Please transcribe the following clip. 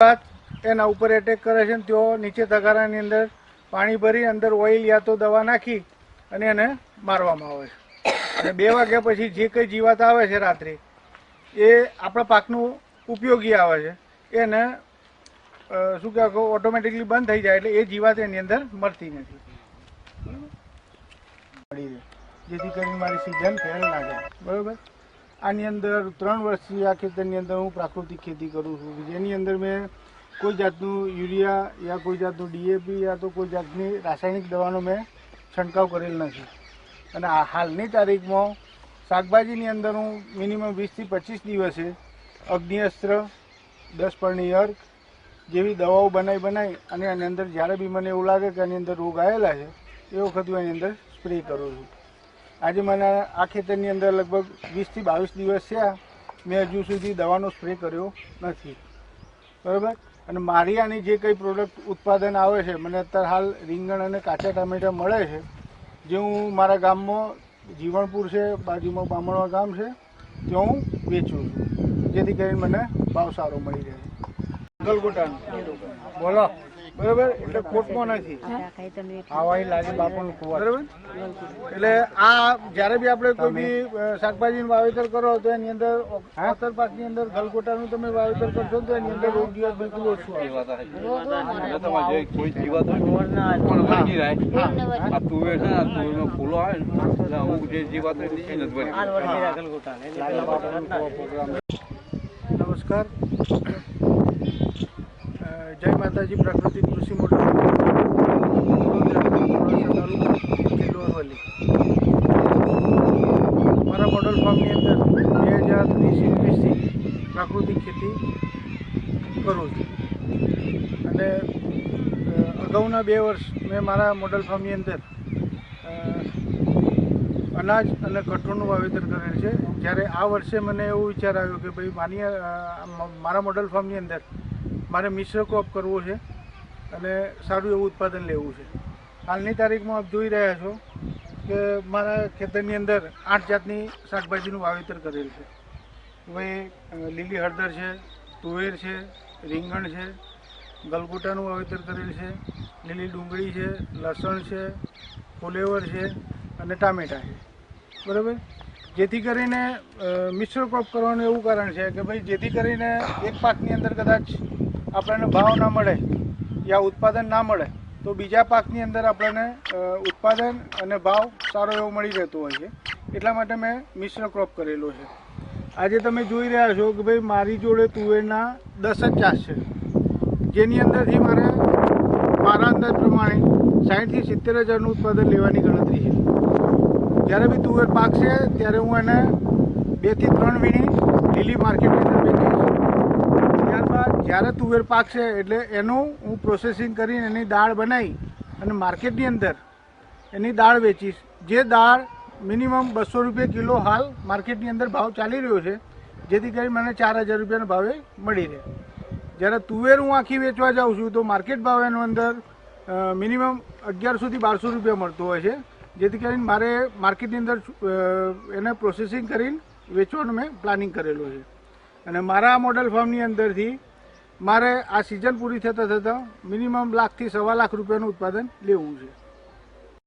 એના ઉપર એટેક કરે છે તેઓ નીચે તગારાની અંદર પાણી ભરી અંદર ઓઇલ યા તો દવા નાખી અને એને મારવામાં આવે છે. અને બે વાગ્યા પછી જે કંઈ જીવાત આવે છે રાત્રે, એ આપણા પાકનું ઉપયોગી આવે છે. એને શું કહેવાય ઓટોમેટિકલી બંધ થઈ જાય એટલે એ જીવાત એની અંદર મળતી નથી. જેથી કરીને મારી સિઝન ફેલ ના જાય. બરોબર? આની અંદર ત્રણ વર્ષથી આ ખેતરની અંદર હું પ્રાકૃતિક ખેતી કરું છું. જેની અંદર મેં કોઈ જાતનું યુરિયા યા કોઈ જાતનું ડીએપી યા તો કોઈ જાતની રાસાયણિક દવાનો મેં છંટકાવ કરેલ નથી. અને આ હાલની તારીખમાં શાકભાજીની અંદર હું મિનિમમ વીસથી પચીસ દિવસે અગ્નિઅસ્ત્ર દસ પર્ણી અર્ક જેવી દવાઓ બનાવી બનાવી અને એની અંદર જ્યારે બી મને એવું લાગે કે આની અંદર રોગ આવેલા છે, એ વખત હું એની અંદર સ્પ્રે કરું છું. આજે મને આ ખેતરની અંદર લગભગ વીસથી બાવીસ દિવસ થયા. મેં હજુ સુધી દવાનો સ્પ્રે કર્યો નથી. બરાબર? અને મારી આની જે કંઈ પ્રોડક્ટ ઉત્પાદન આવે છે, મને અત્યારે હાલ રીંગણ અને કાચા ટામેટા મળે છે, જે હું મારા ગામમાં જીવણપુર છે, બાજુમાં બામણવા ગામ છે, ત્યાં હું વેચું છું. જેથી કરીને મને ભાવ સારો મળી રહે. ગલગોટાનો બોલો. બરાબર? એટલે ખોટમાં નથી. આવાય લાગે બાપુનું કુવા બરાબર? એટલે આ જ્યારે બી આપણે કોઈ બી શાકભાજીનું વાવેતર કરો તો એની અંદર ખાતર પાકની અંદર ગલગોટાનું તમે વાવેતર કરશો તો એની અંદર રોગ જીવાત બિલકુલ ઓછું આવે. કોઈ જીવાત આ તુવેર છે આ તુવેરમાં ફૂલો આવે ને એટલે અમુક જે જીવાત નથી નમસ્કાર. જય માતાજી, પ્રાકૃતિક કૃષિ મોડલ જિલ્લો અરવલ્લી મારા મોડલ ફાર્મની અંદર બે હજાર ત્રીસી એકવીસથી પ્રાકૃતિક ખેતી કરું છું. અને અગાઉના બે વર્ષ મેં મારા મોડલ ફાર્મની અંદર અનાજ અને કઠોળનું વાવેતર કરેલ છે. જ્યારે આ વર્ષે મને એવો વિચાર આવ્યો કે ભાઈ માની મારા મોડલ ફાર્મની અંદર મારે મિશ્ર ક્રોપ કરવો છે અને સારું એવું ઉત્પાદન લેવું છે. હાલની તારીખમાં આપ જોઈ રહ્યા છો કે મારા ખેતરની અંદર આઠ જાતની શાકભાજીનું વાવેતર કરેલ છે. હવે લીલી હળદર છે, તુવેર છે, રીંગણ છે, ગલગોટાનું વાવેતર કરેલ છે, લીલી ડુંગળી છે, લસણ છે, ફુલેવર છે અને ટામેટાં છે. બરાબર? જેથી કરીને મિશ્ર ક્રોપ કરવાનું એવું કારણ છે કે ભાઈ, જેથી કરીને એક પાકની અંદર કદાચ આપણને ભાવ ના મળે યા ઉત્પાદન ના મળે, તો બીજા પાકની અંદર આપણને ઉત્પાદન અને ભાવ સારો એવો મળી રહેતો હોય છે. એટલા માટે મેં મિશ્ર ક્રોપ કરેલો છે. આજે તમે જોઈ રહ્યા છો કે ભાઈ મારી જોડે તુવેરના દસ જ ચાસ છે. જેની અંદરથી મારે, મારા અંદાજ પ્રમાણે સાઠથી સિત્તેર હજારનું ઉત્પાદન લેવાની ગણતરી છે. જ્યારે બી તુવેર પાકશે ત્યારે હું એને બેથી ત્રણ વીણી લીલી માર્કેટની જ્યારે તુવેર પાકશે એટલે એનું હું પ્રોસેસિંગ કરીને એની દાળ બનાવી અને માર્કેટની અંદર એની દાળ વેચીશ. જે દાળ મિનિમમ બસો રૂપિયા કિલો હાલ માર્કેટની અંદર ભાવ ચાલી રહ્યો છે, જેથી કરી મને ચાર હજાર રૂપિયાના ભાવે મળી રહે. જ્યારે તુવેર હું આખી વેચવા જાઉં છું, તો માર્કેટ ભાવ એનો અંદર મિનિમમ અગિયારસોથી બારસો રૂપિયા મળતો હોય છે, જેથી કરીને મારે માર્કેટની અંદર એને પ્રોસેસિંગ કરીને વેચવાનું મેં પ્લાનિંગ કરેલું છે. અને મારા મોડલ ફાર્મની અંદરથી મારે આ સિઝન પૂરી થતાં થતાં મિનિમમ લાખથી સવા લાખ રૂપિયાનું ઉત્પાદન લેવું છે.